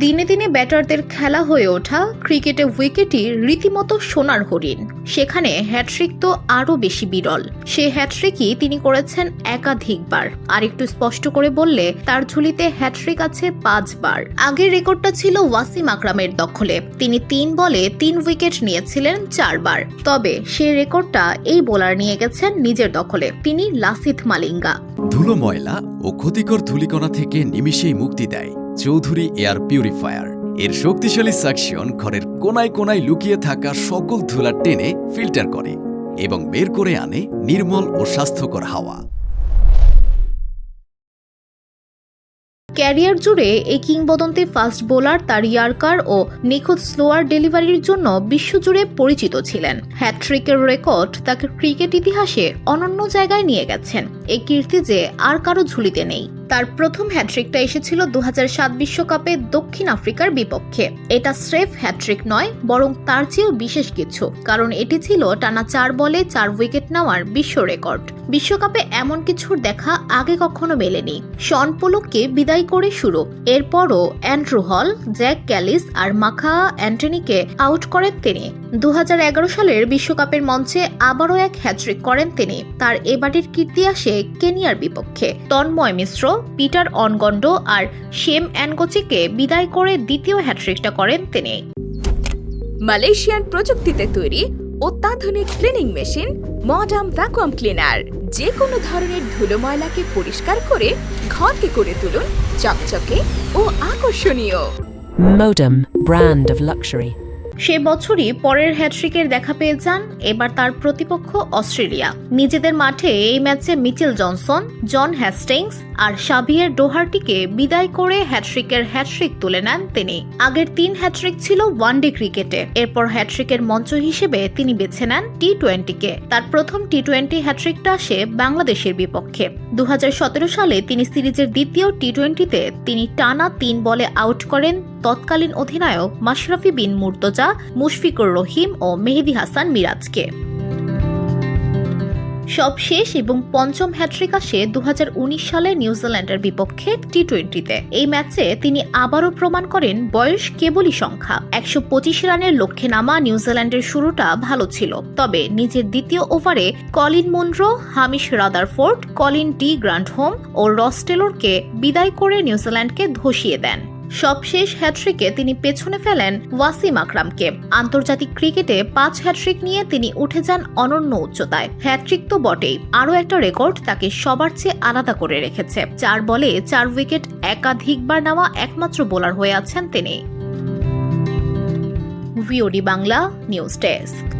দিনে দিনে ব্যাটারদের খেলা হয়ে ওঠা ক্রিকেটে উইকেটই রীতিমতো সোনার হরিণ। সেখানে হ্যাট্রিক তো আরও বেশি বিরল। সে হ্যাট্রিকই তিনি করেছেন একাধিকবার। আর একটু স্পষ্ট করে বললে, তার ঝুলিতে হ্যাট্রিক আছে পাঁচবার। আগের রেকর্ডটা ছিল ওয়াসিম আকরামের দখলে। তিনি তিন বলে তিন উইকেট নিয়েছিলেন চারবার। তবে সে রেকর্ডটা এই বোলার নিয়ে গেছেন নিজের দখলে। তিনি লাসিথ মালিঙ্গা। ধুলো ময়লা ও ক্ষতিকর ধূলিকণা থেকে নিমিষেই মুক্তি দেয়। Chowdhury air purifier. এর শক্তিশালী সাকশন ঘরের কোনায় কোনায় লুকিয়ে থাকা সকল ধুলা টেনে ফিল্টার করে এবং বের করে আনে নির্মল ও স্বাস্থ্যকর হাওয়া। ক্যারিয়ার জুড়ে এই কিংবদন্তি ফাস্ট বোলার, তার ইয়ার্কার ও নিখুঁত স্লোয়ার ডেলিভারির জন্য বিশ্বজুড়ে পরিচিত ছিলেন। হ্যাট্রিকের রেকর্ড তাকে ক্রিকেট ইতিহাসে অনন্য জায়গায় নিয়ে গেছেন। এই কীর্তি যে আর কারও ঝুলিতে নেই। তার প্রথম হ্যাট্রিকটা এসেছিল দু বিশ্বকাপে দক্ষিণ আফ্রিকার বিপক্ষে। এটা স্রেফ হ্যাট্রিক নয়, বরং তার চেয়েও বিশেষ কিছু, কারণ এটি ছিল টানা চার বলে চার উইকেট নেওয়ার বিশ্ব রেকর্ড। বিশ্বকাপে এমন কিছুর দেখা আগে কখনো মেলেনি। শন পোলককে বিদায় করে শুরু, এরপরও অ্যান্ড্রু হল, জ্যাক ক্যালিস আর মাখা অ্যান্টনিকে আউট করেন তিনি। দু হাজার এগারো সালের বিশ্বকাপের মঞ্চে আবারও এক হ্যাট্রিক করেন তিনি। তার এবারের কীর্তি আসে কেনিয়ার বিপক্ষে। তন্ময় মিশ্র পিটার অনগন্ড আর শেম অ্যানগোচিকে বিদায় করে দ্বিতীয় হ্যাট্রিকটা করেন তিনি মালয়েশিয়ান প্রযুক্তিতে তৈরি অত্যাধুনিক cleaning machine modern vacuum cleaner যে কোনো ধরনের ধুলো ময়লাকে পরিষ্কার করে ঘরকে করে তুলুন চকচকে ও আকর্ষণীয় Modem, brand of luxury. সে বছরই পরের হ্যাট্রিকের দেখা পেয়ে যান। এবার তার প্রতিপক্ষ অস্ট্রেলিয়া। নিজেদের মাঠে এই ম্যাচে মিচেল জনসন, জন হ্যাস্টিংস আর সাবিয়ের ডোহারটিকে বিদায় করে হ্যাট্রিকের হ্যাট্রিক তুলে নেন তিনি। আগের তিন হ্যাট্রিক ছিল ওয়ানডে ক্রিকেটে। এরপর হ্যাট্রিকের মঞ্চ হিসেবে তিনি বেছে নেন টি টোয়েন্টিকে তার প্রথম টি টোয়েন্টি হ্যাট্রিকটা আসে বাংলাদেশের বিপক্ষে। দু হাজার সতেরো সালে তিনি সিরিজের দ্বিতীয় টি টোয়েন্টিতে তিনি টানা তিন বলে আউট করেন তৎকালীন অধিনায়ক মাশরাফি বিন মুর্তজা, মুশফিকুর রহিম ও মেহেদি হাসান মিরাজকে। সব শেষ এবং পঞ্চম হ্যাট্রিক আসে দু হাজার উনিশ সালে নিউজিল্যান্ডের বিপক্ষে টি টোয়েন্টিতে এই ম্যাচে তিনি আবারও প্রমাণ করেন বয়স কেবলই সংখ্যা। একশো পঁচিশ রানের লক্ষ্যে নামা নিউজিল্যান্ডের শুরুটা ভালো ছিল। তবে নিজের দ্বিতীয় ওভারে Colin Munro, Hamish Rutherford, Colin de Grandhomme ও রস্টেলোরকে বিদায় করে নিউজিল্যান্ডকে ধসিয়ে দেন। সবশেষ হ্যাট্রিকে তিনি পেছনে ফেলেন ওয়াসিম আকরামকে। আন্তর্জাতিক ক্রিকেটে পাঁচ হ্যাট্রিক নিয়ে তিনি উঠে যান অনন্য উচ্চতায়। হ্যাট্রিক তো বটেই। আরও একটা রেকর্ড তাকে সবার চেয়ে আলাদা করে রেখেছে। চার বলে চার উইকেট একাধিকবার নেওয়া একমাত্র বোলার হয়ে আছেন তিনি। Bangla, news desk.